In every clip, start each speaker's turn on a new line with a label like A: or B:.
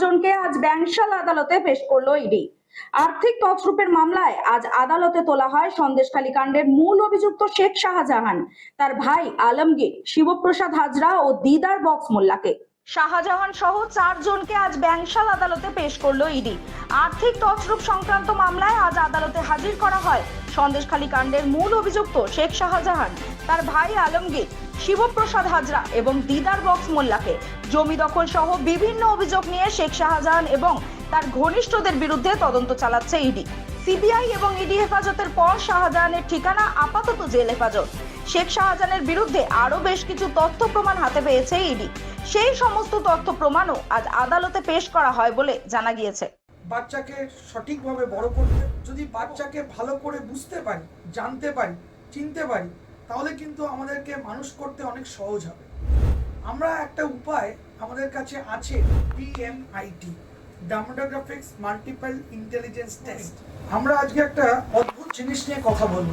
A: চারজনকে আজ ব্যাংশাল আদালতে পেশ করল ইডি। আর্থিক তছরূপের মামলায় আজ আদালতে তোলা হয় সন্দেশখালী কাণ্ডের মূল অভিযুক্ত শেখ শাহজাহান, তার ভাই আলমগীর, শিবপ্রসাদ হাজরা ও দিদার বক্স মোল্লাকে। শাহজাহান সহ চারজনকে আজ ব্যাংশাল আদালতে পেশ করল ইডি। আর্থিক তছরূপ সংক্রান্ত মামলায় আজ আদালতে হাজির করা হয়। সন্দেশখালী কাণ্ডের মূল অভিযুক্ত শেখ শাহজাহান, তার ভাই আলমগীর, শিবপ্রসাদ হাজরা এবং দিদার বক্স মোল্লাকে। জমি দখল সহ বিভিন্ন অভিযোগ নিয়ে শেখ শাহজাহান এবং তার ঘনিষ্ঠদের বিরুদ্ধে তদন্ত চালাচ্ছে ইডি। সিবিআই এবং ইডি হেফাজতের পর শাহজাহানের ঠিকানা আপাতত জেল হেফাজত। শেখ শাহজাহানের বিরুদ্ধে আরও বেশ কিছু তথ্য প্রমাণ হাতে পেয়েছে ইডি। সেই সমস্ত তথ্য প্রমাণও আজ আদালতে পেশ করা হয় বলে জানা গিয়েছে।
B: বাচ্চাকে সঠিকভাবে বড় করতে, যদি বাচ্চাকে ভালো করে বুঝতে পারি, জানতে পারি, চিনতে পারি, তাহলে কিন্তু আমাদেরকে মানুষ করতে অনেক সহজ হবে। আমরা একটা উপায় আমাদের কাছে আছে DMIT dermatographics multiple intelligence test আমরা আজকে একটা অদ্ভুত জিনিস নিয়ে কথা বলব।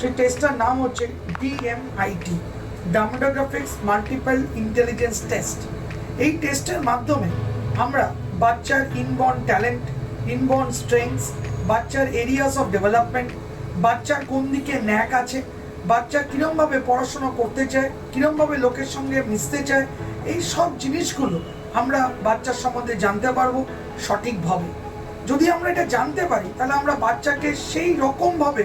B: সেই টেস্টটার নাম হচ্ছে DMIT dermatoglyphics multiple intelligence test এই টেস্টের মাধ্যমে আমরা বাচ্চার ইনবর্ন ট্যালেন্ট ইনবর্ন স্ট্রেংথস বাচ্চার এরিয়াস অফ ডেভেলপমেন্ট বাচ্চার কোন দিকে ন্যাক আছে, বাচ্চা কীরমভাবে পড়াশোনা করতে চায়, কীরমভাবে লোকের সঙ্গে মিশতে চায়, এই সব জিনিসগুলো আমরা বাচ্চার সম্বন্ধে জানতে পারব সঠিকভাবে। যদি আমরা এটা জানতে পারি, তাহলে আমরা বাচ্চাকে সেই রকমভাবে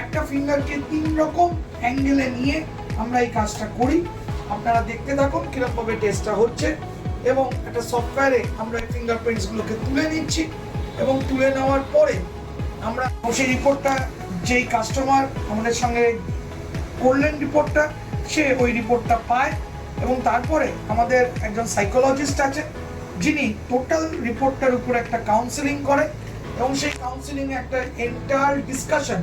B: একটা ফিঙ্গারকে তিন রকম অ্যাঙ্গেলে নিয়ে আমরা এই কাজটা করি। আপনারা দেখতে থাকুন কিরকমভাবে টেস্টটা হচ্ছে এবং একটা সফটওয়্যারে আমরা এই ফিঙ্গারপ্রিন্টসগুলোকে তুলে নিচ্ছি এবং তুলে নেওয়ার পরে আমরা সেই রিপোর্টটা যেই কাস্টমার আমাদের সঙ্গে করলেন রিপোর্টটা সে ওই রিপোর্টটা পায় এবং তারপরে আমাদের একজন সাইকোলজিস্ট আছে, যিনি টোটাল রিপোর্টটার উপর একটা কাউন্সেলিং করে এবং সেই কাউন্সেলিংয়ে একটা enter discussion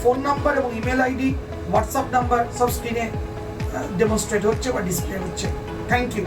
B: ফোন নাম্বার এবং ইমেল আইডি হোয়াটসঅ্যাপ নাম্বার সব স্ক্রিনে ডেমনস্ট্রেট হচ্ছে বা ডিসপ্লে হচ্ছে। Thank you